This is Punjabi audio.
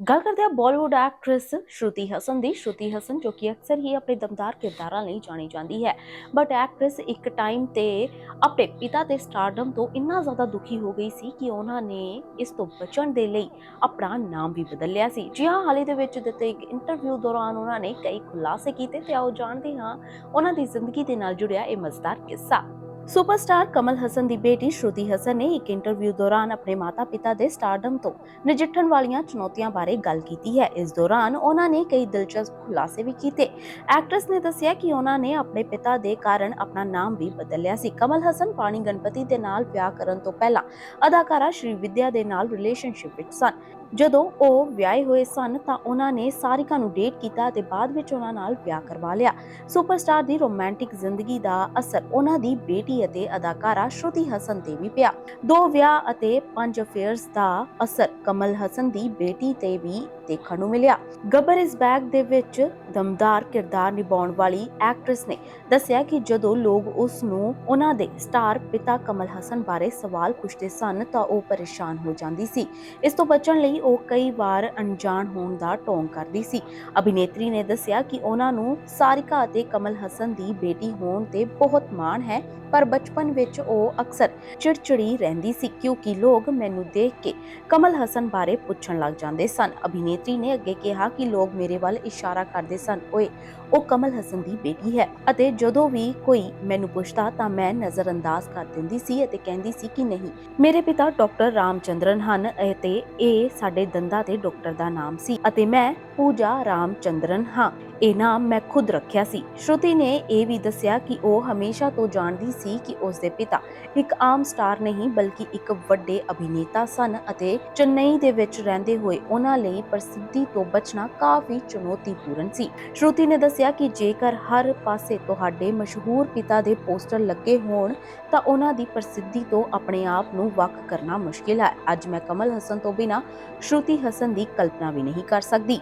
ਗੱਲ ਕਰਦੇ ਹਾਂ ਬਾਲੀਵੁੱਡ ਐਕਟ੍ਰੈਸ ਸ਼ਰੂਤੀ ਹਸਨ ਦੀ। ਸ਼ਰੂਤੀ ਹਸਨ ਜੋ ਕਿ ਅਕਸਰ ਹੀ ਆਪਣੇ ਦਮਦਾਰ ਕਿਰਦਾਰਾਂ ਲਈ ਜਾਣੀ ਜਾਂਦੀ ਹੈ। ਬਟ ਐਕਟ੍ਰੈਸ ਇੱਕ ਟਾਈਮ ਤੇ ਆਪਣੇ ਪਿਤਾ ਦੇ ਸਟਾਰਡਮ ਤੋਂ ਇੰਨਾ ਜ਼ਿਆਦਾ ਦੁਖੀ ਹੋ ਗਈ ਸੀ ਕਿ ਉਹਨਾਂ ਨੇ ਇਸ ਤੋਂ ਬਚਣ ਦੇ ਲਈ ਆਪਣਾ ਨਾਮ ਵੀ ਬਦਲ ਲਿਆ ਸੀ। ਜੀ ਹਾਂ, ਹਾਲੇ ਦੇ ਵਿੱਚ ਦਿੱਤੇ ਇੱਕ ਇੰਟਰਵਿਊ ਦੌਰਾਨ ਉਹਨਾਂ ਨੇ ਕਈ ਖੁਲਾਸੇ ਕੀਤੇ ਤੇ ਆਓ ਜਾਣਦੇ ਹਾਂ ਉਹਨਾਂ ਦੀ ਜ਼ਿੰਦਗੀ ਦੇ ਨਾਲ ਜੁੜਿਆ ਇਹ ਮਜ਼ੇਦਾਰ ਕਿੱਸਾ। ਸੁਪਰਸਟਾਰ ਕਮਲ ਹਸਨ ਦੀ ਬੇਟੀ ਸ਼ਰੂਤੀ ਹਸਨ ਨੇ ਇੱਕ ਇੰਟਰਵਿਊ ਦੌਰਾਨ ਆਪਣੇ ਮਾਤਾ-ਪਿਤਾ ਦੇ ਸਟਾਰਡਮ ਤੋਂ ਨਜਿੱਠਣ ਵਾਲੀਆਂ ਚੁਣੌਤੀਆਂ ਬਾਰੇ ਗੱਲ ਕੀਤੀ ਹੈ। ਇਸ ਦੌਰਾਨ ਉਹਨਾਂ ਨੇ ਕਈ ਦਿਲਚਸਪ ਖੁਲਾਸੇ ਵੀ ਕੀਤੇ। ਐਕਟਰੈਸ ਨੇ ਦੱਸਿਆ ਕਿ ਉਹਨਾਂ ਨੇ ਆਪਣੇ ਪਿਤਾ ਦੇ ਕਾਰਨ ਆਪਣਾ ਨਾਮ ਵੀ ਬਦਲ ਲਿਆ ਸੀ। ਕਮਲ ਹਸਨ ਪਾਣੀ ਗਣਪਤੀ ਦੇ ਨਾਲ ਵਿਆਹ ਕਰਨ ਤੋਂ ਪਹਿਲਾਂ ਅਦਾਕਾਰਾ ਸ਼੍ਰੀ ਵਿਦਿਆ ਦੇ ਨਾਲ ਰਿਲੇਸ਼ਨਸ਼ਿਪ ਵਿੱਚ ਸਨ। ਜਦੋਂ ਉਹ ਵਿਆਹੇ ਹੋਏ ਸਨ ਤਾਂ ਉਹਨਾਂ ਨੇ ਸਾਰਿਕਾ ਨੂੰ ਡੇਟ ਕੀਤਾ ਤੇ ਬਾਅਦ ਵਿੱਚ ਉਹਨਾਂ ਨਾਲ ਵਿਆਹ ਕਰਵਾ ਲਿਆ। ਸੁਪਰਸਟਾਰ ਦੀ ਰੋਮਾਂਟਿਕ ਜ਼ਿੰਦਗੀ ਦਾ ਅਸਰ ਉਹਨਾਂ ਦੀ ਬੇਟੀ ਅਤੇ ਅਦਾਕਾਰਾ ਸ਼ਰੂਤੀ ਹਸਨ ਤੇ ਵੀ ਪਿਆ। ਦੋ ਵਿਆਹ ਅਤੇ ਪੰਜ ਅਫੇਅਰਸ ਦਾ ਅਸਰ ਕਮਲ ਹਸਨ ਦੀ ਬੇਟੀ ਤੇ ਵੀ ਦੇਖਣ ਨੂੰ ਮਿਲਿਆ। ਗੱਬਰ ਇਸ ਬੈਗ ਦੇ ਵਿੱਚ ਦਮਦਾਰ ਕਿਰਦਾਰ ਨਿਭਾਉਣ ਵਾਲੀ ਐਕਟ੍ਰੈਸ ਨੇ ਦੱਸਿਆ ਕਿ ਜਦੋਂ ਲੋਕ ਉਸ ਨੂੰ ਉਹਨਾਂ ਦੇ ਸਟਾਰ ਪਿਤਾ ਕਮਲ ਹਸਨ ਬਾਰੇ ਸਵਾਲ ਪੁੱਛਦੇ ਸਨ ਤਾਂ ਉਹ ਪਰੇਸ਼ਾਨ ਹੋ ਜਾਂਦੀ ਸੀ। ਇਸ ਤੋਂ ਬਚਣ ਲਈ ਉਹ ਕਈ ਵਾਰ ਅਣਜਾਣ ਹੋਣ ਦਾ ਢੋਂਗ ਕਰਦੀ ਸੀ। ਅਭਿਨੇਤਰੀ ਨੇ ਦੱਸਿਆ ਕਿ ਉਹਨਾਂ ਨੂੰ ਸਾਰਿਕਾ ਅਤੇ ਕਮਲ ਹਸਨ ਦੀ ਬੇਟੀ ਹੋਣ ਤੇ ਬਹੁਤ ਮਾਣ ਹੈ, ਪਰ ਬਚਪਨ ਵਿੱਚ ਉਹ ਅਕਸਰ ਚਿੜਚਿੜੀ ਰਹਿੰਦੀ ਸੀ ਕਿਉਂਕਿ ਲੋਕ ਮੈਨੂੰ ਦੇਖ ਕੇ ਕਮਲ ਹਸਨ ਬਾਰੇ ਪੁੱਛਣ ਲੱਗ ਜਾਂਦੇ ਸਨ। ਅਭਿਨੇਤਰੀ ਨੇ ਅੱਗੇ ਕਿਹਾ ਕਿ ਲੋਕ ਮੇਰੇ ਵੱਲ ਇਸ਼ਾਰਾ ਕਰਦੇ ਸਨ, ਓਏ, ਉਹ ਕਮਲ ਹਸਨ ਦੀ ਬੇਟੀ ਹੈ ਅਤੇ ਜਦੋਂ ਵੀ ਕੋਈ ਮੈਨੂੰ ਪੁੱਛਦਾ ਤਾਂ ਮੈਂ ਨਜ਼ਰਅੰਦਾਜ਼ ਕਰ ਦਿੰਦੀ ਸੀ ਅਤੇ ਕਹਿੰਦੀ ਸੀ ਕਿ ਨਹੀਂ, ਮੇਰੇ ਪਿਤਾ ਡਾਕਟਰ ਰਾਮਚੰਦਰਨ ਹਨ ਅਤੇ ਇਹ ਸਾਡੇ ਦੰਦਾਂ ਦੇ ਡਾਕਟਰ ਦਾ ਨਾਮ ਸੀ ਅਤੇ ਮੈਂ ਪੂਜਾ ਰਾਮਚੰਦਰਨ ਹਾਂ। ਇਹ ਨਾਮ ਮੈਂ ਖੁਦ ਰੱਖਿਆ ਸੀ। ਸ਼ਰੁਤੀ ਨੇ ਇਹ ਵੀ ਦੱਸਿਆ ਕਿ ਉਹ ਹਮੇਸ਼ਾ ਤੋਂ ਜਾਣਦੀ ਸੀ ਕਿ ਉਸ ਦੇ ਪਿਤਾ ਇੱਕ ਆਮ ਸਟਾਰ ਨਹੀਂ, ਬਲਕਿ ਇੱਕ ਵੱਡੇ ਅਭਿਨੇਤਾ ਸਨ ਅਤੇ ਚੇਨਈ ਦੇ ਵਿੱਚ ਰਹਿੰਦੇ ਹੋਏ ਉਹਨਾਂ ਲਈ ਪ੍ਰਸਿੱਧੀ ਤੋਂ ਬਚਣਾ ਕਾਫੀ ਚੁਣੌਤੀਪੂਰਨ ਸੀ। ਸ਼ਰੁਤੀ ਨੇ ਦੱਸਿਆ ਕਿ ਜੇਕਰ ਹਰ ਪਾਸੇ ਤੁਹਾਡੇ ਮਸ਼ਹੂਰ ਪਿਤਾ ਦੇ ਪੋਸਟਰ ਲੱਗੇ ਹੋਣ, ਤਾਂ ਉਹਨਾਂ ਦੀ ਪ੍ਰਸਿੱਧੀ ਤੋਂ ਆਪਣੇ ਆਪ ਨੂੰ ਵੱਖ ਕਰਨਾ ਮੁਸ਼ਕਿਲ ਹੈ। ਅੱਜ ਮੈਂ ਕਮਲ ਹਸਨ ਤੋਂ ਬਿਨਾ ਸ਼ਰੁਤੀ ਹਸਨ ਦੀ ਕਲਪਨਾ ਵੀ ਨਹੀਂ ਕਰ ਸਕਦੀ।